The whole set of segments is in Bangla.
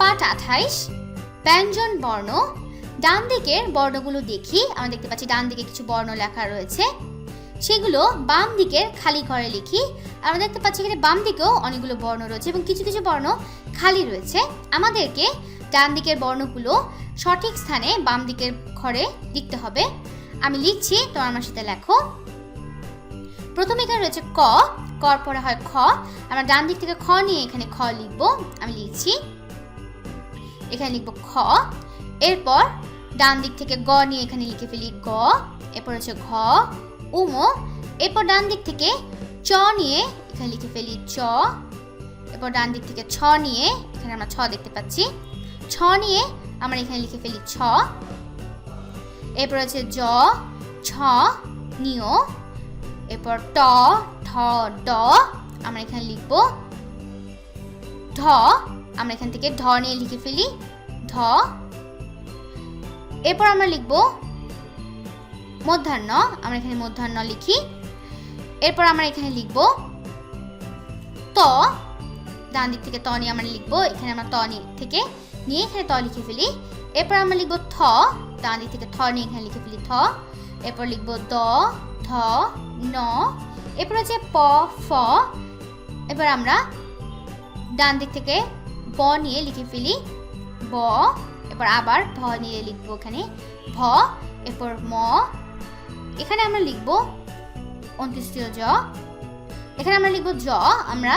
পাঠ আঠাইশ, ব্যঞ্জন বর্ণ। ডান দিকের বর্ণগুলো দেখি, আমরা দেখতে পাচ্ছি ডান দিকে কিছু বর্ণ লেখা রয়েছে। সেগুলো বাম দিকের খালি ঘরে লিখি। আমরা দেখতে পাচ্ছি এখানে বাম দিকেও অনেকগুলো বর্ণ রয়েছে এবং কিছু কিছু বর্ণ খালি রয়েছে। আমাদেরকে ডান দিকের বর্ণগুলো সঠিক স্থানে বাম দিকের ঘরে লিখতে হবে। আমি লিখছি, তোমার আমার সাথে লেখো। প্রথমে এখানে রয়েছে ক কর পরে হয় খ। আমরা ডান দিক থেকে খ নিয়ে এখানে খ লিখব। আমি লিখছি এখানে লিখব খ। এরপর ডান দিক থেকে গ নিয়ে এখানে লিখে ফেলি গ, এরপর হচ্ছে ঘ, উমো, এরপর ডান দিক থেকে চ নিয়ে এখানে লিখে ফেলি চ, এরপর ডান দিক থেকে ছ নিয়ে এখানে আমরা ছ দেখতে পাচ্ছি। ছ নিয়ে আমরা এখানে লিখে ফেলি ছ, এরপর হচ্ছে জ, ছ নিয়, এরপর ট, ঠ, ড, আমরা এখানে লিখব ঢ আমরা এখান থেকে ঢ নিয়ে লিখে ফেলি। ঢ। এরপর আমরা লিখব মধ্যাহ্ন। আমরা এখানে মধ্যাহ্ন লিখি। এরপর আমরা এখানে লিখব ত। ডান দিক থেকে ত নিয়ে আমরা লিখব। এখানে আমরা ত নিয়ে থেকে নিয়ে এখানে ত লিখে ফেলি। এরপর আমরা লিখব থ। ডান দিক থেকে থ নিয়ে এখানে লিখে ফেলি থ এরপর লিখব দ, ধ, ন। এরপর হচ্ছে প, ফ। এবার আমরা ডান দিক থেকে ব নিয়ে লিখে ফেলি। ব, এরপর আবার ভ নিয়ে লিখব এখানে। ভ, এরপর ম। এখানে আমরা লিখব অন্ত্যেষ্টীয় জ। এখানে আমরা লিখব জ, আমরা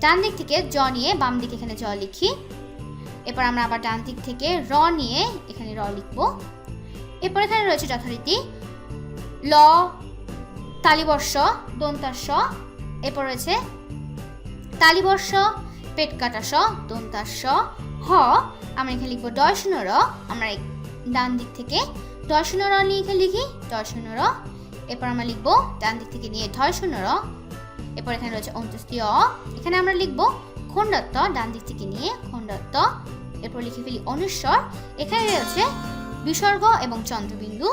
ডান দিক থেকে জ নিয়ে বাম দিকে এখানে জ লিখি। এরপর আমরা আবার ডান দিক থেকে র নিয়ে এখানে র লিখব। এরপর এখানে রয়েছে যথারীতি ল, তালিবর্ষ দন্তাস্য এরপর রয়েছে তালিবর্ষ পেট কাটাস দন্তাস্য হ, আমরা এখানে লিখব শূন্য র আমরা ডান দিক থেকে শূন্য র নিয়ে এখানে লিখি শূন্য র এরপর আমরা লিখব ডান দিক থেকে নিয়ে শূন্য র এরপর এখানে রয়েছে অন্ত্যেষ্টি অ এখানে আমরা লিখব খণ্ডত্ব, ডান দিক থেকে নিয়ে খণ্ডত্ব, এরপর লিখে ফেলি অনুস্বর, এখানে রয়েছে বিসর্গ এবং চন্দ্রবিন্দু